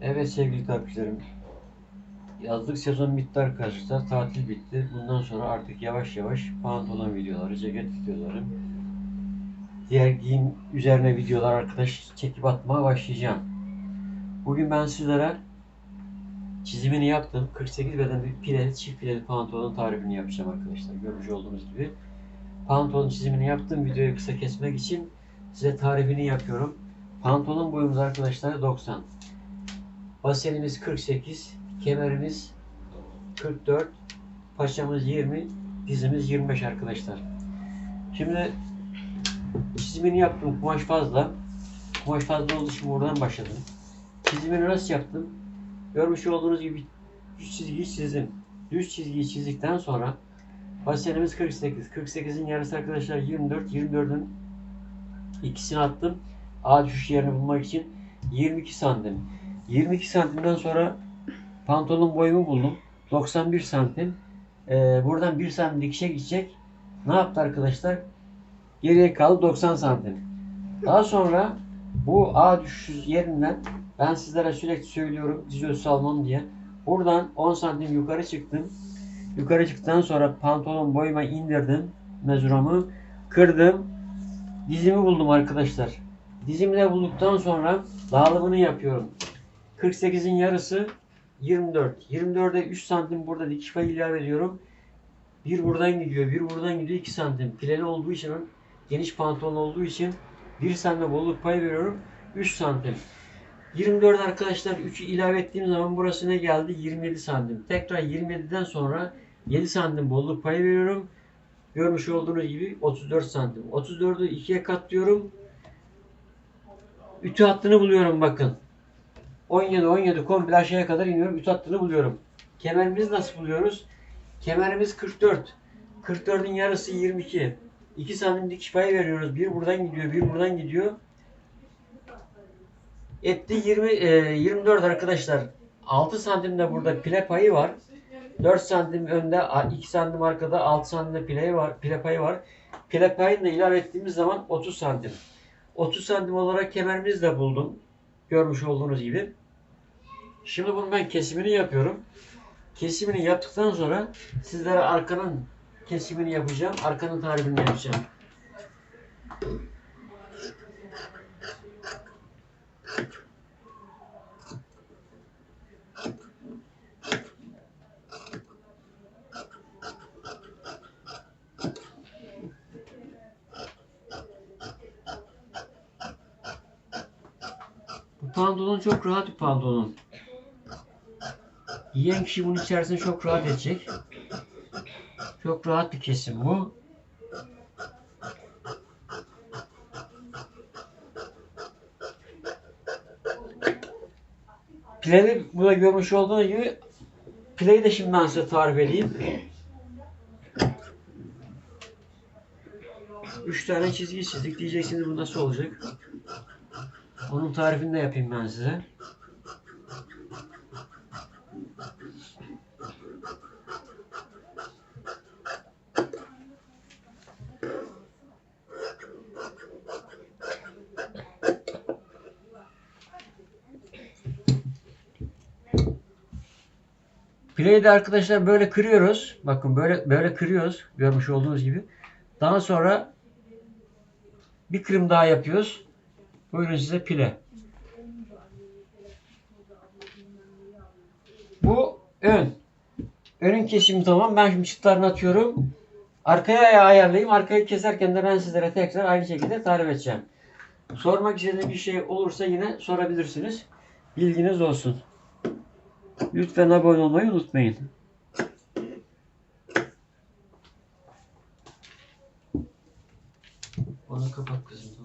Evet sevgili takipçilerim. Yazlık sezon bitti arkadaşlar. Tatil bitti. Bundan sonra artık yavaş yavaş pantolon videoları, ceket videoları, diğer giyim üzerine videolar arkadaş çekip atmaya başlayacağım. Bugün ben sizlere çizimini yaptım. 48 beden bir pileli, çift pileli pantolon tarifini yapacağım arkadaşlar. Görmüş olduğunuz gibi. Pantolon çizimini yaptım. Videoyu kısa kesmek için size tarifini yapıyorum. Pantolon boyumuz arkadaşlar 90. Basenimiz 48, kemerimiz 44, paçamız 20, dizimiz 25 arkadaşlar. Şimdi çizimini yaptım. Kumaş fazla. Kumaş fazla olduğu için buradan başladım. Çizimini nasıl yaptım? Görmüş olduğunuz gibi düz çizgiyi çizdim. Düz çizgiyi çizdikten sonra basenimiz 48. 48'in yarısı arkadaşlar 24. 24'ün ikisini attım. A düşüş yerini bulmak için 22 santim. 22 santimden sonra pantolon boyumu buldum. 91 santim. Ee, buradan 1 santim dikişe gidecek. Ne yaptı arkadaşlar? Geriye kaldı 90 santim. Daha sonra bu A düşüş yerinden ben sizlere sürekli söylüyorum diz ölçüsü almam diye. Buradan 10 santim yukarı çıktım. Yukarı çıktıktan sonra pantolon boyuma indirdim. Mezuramı kırdım. Dizimi buldum arkadaşlar. Dizimi de bulduktan sonra dağılımını yapıyorum. 48'in yarısı 24. 24'e 3 santim burada dikiş payı ilave ediyorum. Bir buradan gidiyor, bir buradan gidiyor 2 santim. Pileli olduğu için, geniş pantolon olduğu için 1 santim bolluk payı veriyorum. 3 santim. 24 arkadaşlar 3'ü ilave ettiğim zaman burası ne geldi? 27 santim. Tekrar 27'den sonra 7 santim bolluk payı veriyorum. Görmüş olduğunuz gibi 34 santim. 34'ü 2'ye katlıyorum. Ütü hattını buluyorum bakın. 17 17 komple aşağıya kadar iniyorum. Ütü hattını buluyorum. Kemerimizi nasıl buluyoruz? Kemerimiz 44. 44'ün yarısı 22. 2 santim dikiş payı veriyoruz. Bir buradan gidiyor, bir buradan gidiyor. Etti 20 e, 24 arkadaşlar. 6 santim de burada pile payı var. 4 santim önde, 2 santim arkada, 6 santim pile var, pile payı var. Pile payını da ilave ettiğimiz zaman 30 santim. 30 santim olarak kemerimizi de buldum. Görmüş olduğunuz gibi. Şimdi bunu ben kesimini yapıyorum. Kesimini yaptıktan sonra sizlere arkanın kesimini yapacağım. Arkanın tarifini yapacağım. Pantolon çok rahat bir pantolon. Yiyen kişi bunun içerisinde çok rahat edecek. Çok rahat bir kesim bu. Pileli burada görmüş olduğunuz gibi pileyi de şimdi ben size tarif edeyim. Üç tane çizgi çizdik. Diyeceksiniz bu nasıl olacak? Onun tarifini de yapayım ben size. Pileyi de arkadaşlar böyle kırıyoruz. Bakın böyle böyle kırıyoruz. Görmüş olduğunuz gibi. Daha sonra bir kırım daha yapıyoruz. Buyurun size pile. Bu ön. Önün kesimi tamam. Ben şimdi çıtlarını atıyorum. Arkaya ayarlayayım. Arkayı keserken de ben sizlere tekrar aynı şekilde tarif edeceğim. Sormak istediğiniz bir şey olursa yine sorabilirsiniz. Bilginiz olsun. Lütfen abone olmayı unutmayın. Onu kapat kızım.